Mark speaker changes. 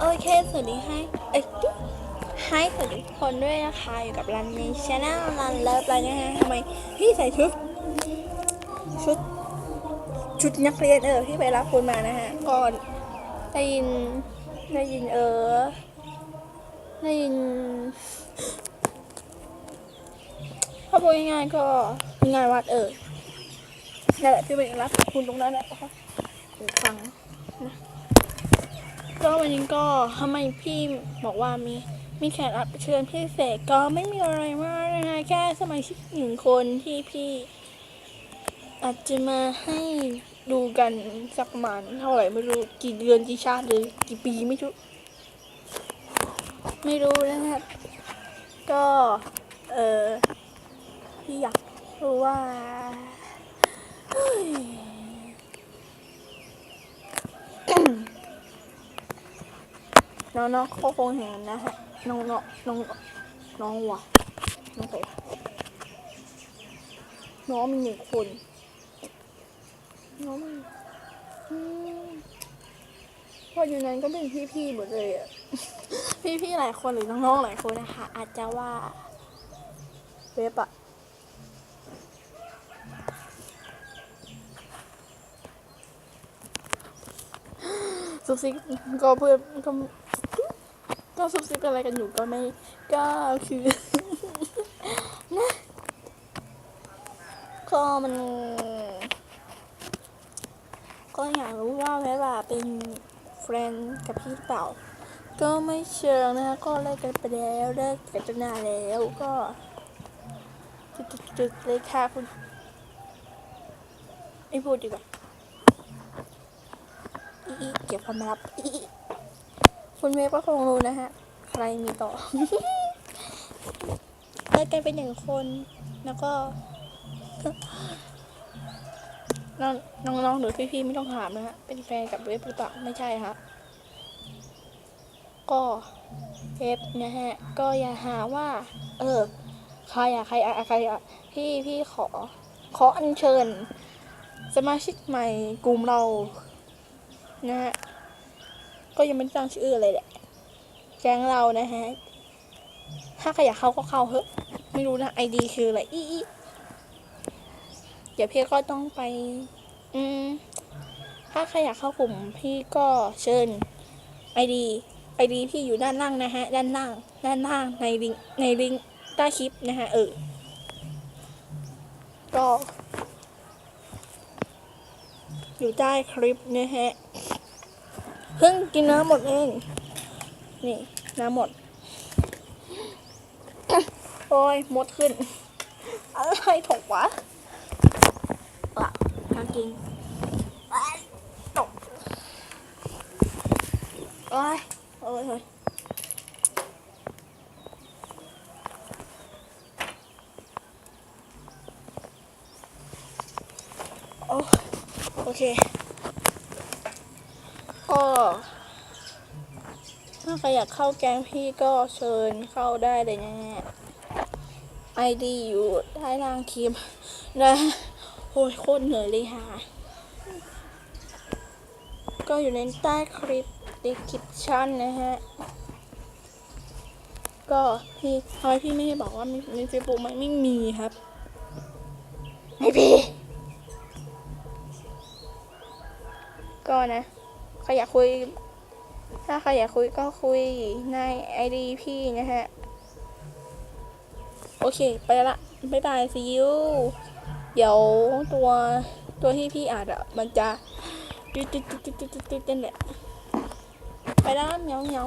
Speaker 1: โอเคสวัสดีให้เอ้ยให้สวัสดีทุกคนด้วยนะคะอยู่กับรันในช anel รันเลิฟอะไรเนี่ยฮะทำไมพี่ใส่ชุด ชุด ชุดนักเรียนเออที่ไปรับคุณมานะฮะก่อนได้ยินได้ยินเออได้ยินถ้าพูดง่ายๆก็งานวัดเออนั่นแหละที่ไปรับคุณตรงนั้นแหละนะคะฟังนะ ก็วันนี้ก็ทำไมพี่บอกว่ามีมีแขกรับเชิญพิเศษก็ไม่มีอะไรมากนะคะแค่สมาชิกหนึ่งคนที่พี่ อาจจะมาให้ดูกันสักประมาณเท่าไหร่ไม่รู้กี่เดือนกี่ชาติหรือกี่ปีไม่รู้ไม่รู้นะครับ ก็เออพี่อยากรู้ว่า น้องๆเขาคงเห็นนะฮะน้องๆน้องน้องวะน้องใครวะน้องมีหนึ่งคนน้องมีอืมเพราะอยู่นั้นก็เป็นพี่ๆหมดเลยอะพี่ๆหลายคนหรือน้องๆหลายคนนะคะ อาจจะว่าเว็บอะซุบซิบก็เพื่อนก็ ก็ซุบซิบอะไรกันอยู่ก็ไม่ก็คือนะก็มันก็อยากรู้ว่าแม่ว่าเป็นแฟนกับพี่เปล่า ก็ไม่เชิงนะคะก็เลิกกันไปแล้วเลิกกันจนนานแล้วก็จุดๆเลยค่ะคุณไม่พูดดีกว่าอีเก็บความลับอี คุณเวฟก็คงรู้นะฮะ ใครมีต่อเลิกกันไปหนึ่งคนแล้วก็น้องน้องๆหรือพี่ๆไม่ต้องถามนะฮะ เป็นแฟนกับเวฟหรือเปล่าไม่ใช่ฮะ ก็เวฟนะฮะ ก็อย่าหาว่า เออ ใครอะใครอะใครอะพี่พี่ขอ ขออัญเชิญ สมาชิกใหม่กลุ่มเรา นะฮะ ก็ยังไม่ได้ตั้งชื่ออะไรแหละ แก๊งเรานะฮะ ถ้าใครอยากเข้าก็เข้าเถอะ ไม่รู้นะไอดีคืออะไรอีอีเดี๋ยวพี่ก็ต้องไป อืม ถ้าใครอยากเข้ากลุ่มพี่ก็เชิญไอดีไอดีพี่อยู่ด้านล่างนะฮะ ด้านล่าง ด้านล่างในลิงในลิงใต้คลิปนะฮะเออ ก็ อยู่ใต้คลิปนะฮะ เพิ่งกินน้ำหมดเอง นี่น้ำหมด โอ้ยมดขึ้น อะไรถกวะว่ะกางกินตกโอ้ยโอ้ยโอ้ยโอเค ก็ถ้าใครอยากเข้าแก๊งพี่ก็เชิญเข้าได้เลยนะฮะไอดีอยู่ใต้ล่างคลิปนะโอ้ยโคตรเหนื่อยเลยค่ะ ก็อยู่ในใต้คลิปดีคลิปชั่นนะฮะ ก็พี่ทำไมพี่ไม่ให้บอกว่ามีมีเฟซบุ๊กไหมไม่มีครับ ไม่มีก็นะ ใครอยากคุย ถ้าใครอยากคุยก็คุยในไอดีพี่นะฮะ โอเค ไปละบ๊ายบายซียูเดี๋ยวตัวตัวที่พี่อาจอะมันจะตึ๊ดตึ๊ดตึ๊ดตึ๊ดตึ๊ดตึ๊ดนั่นแหละไปแล้วเหมียวเหมียว